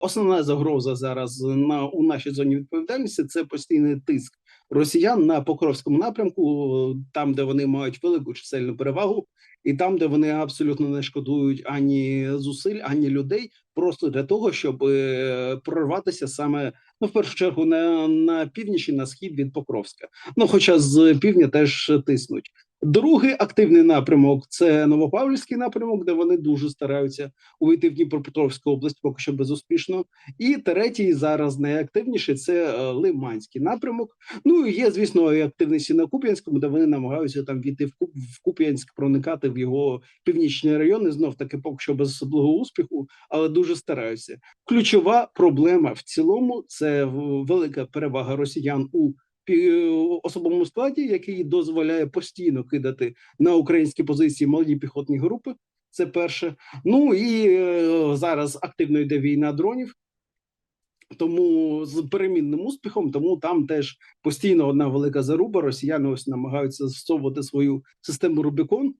основна загроза зараз на у нашій зоні відповідальності це постійний тиск росіян на Покровському напрямку, там де вони мають велику чисельну перевагу, і там, де вони абсолютно не шкодують ані зусиль, ані людей, просто для того, щоб е, прорватися саме ну в першу чергу на, на північ і на схід від Покровська. Ну, хоча з півдня теж тиснуть. Другий активний напрямок це Новопавлівський напрямок, де вони дуже стараються увійти в Дніпропетровську область, поки що безуспішно. І третій зараз найактивніший це е, Лиманський напрямок. Ну і є, звісно, і активність на Куп'янському, де вони намагаються там війти в Куп в Куп'янськ, проникати в його північні райони. Знов таки, поки що без особливого успіху, але дуже стараються. Ключова проблема в цілому це велика перевага росіян у особовому складі, який дозволяє постійно кидати на українські позиції молоді піхотні групи. Це перше. Ну і е, зараз активно йде війна дронів. Тому з перемінним успіхом, тому там теж постійно одна велика заруба. Росіяни ось намагаються застосовувати свою систему Рубікон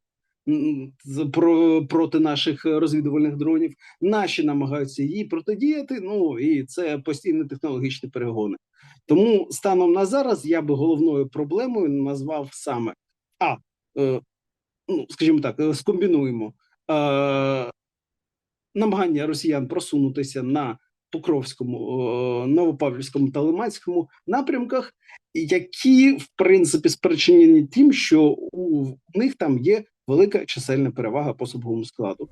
про проти наших розвідувальних дронів. Наші намагаються їй протидіяти. Ну і це постійні технологічні перегони. Тому станом на зараз я би головною проблемою назвав саме а е, ну скажімо так, е, скомбінуємо е, намагання росіян просунутися на Покровському, е, Новопавлівському та Лиманському напрямках, які в принципі спричинені тим, що у них там є велика чисельна перевага по особовому складу.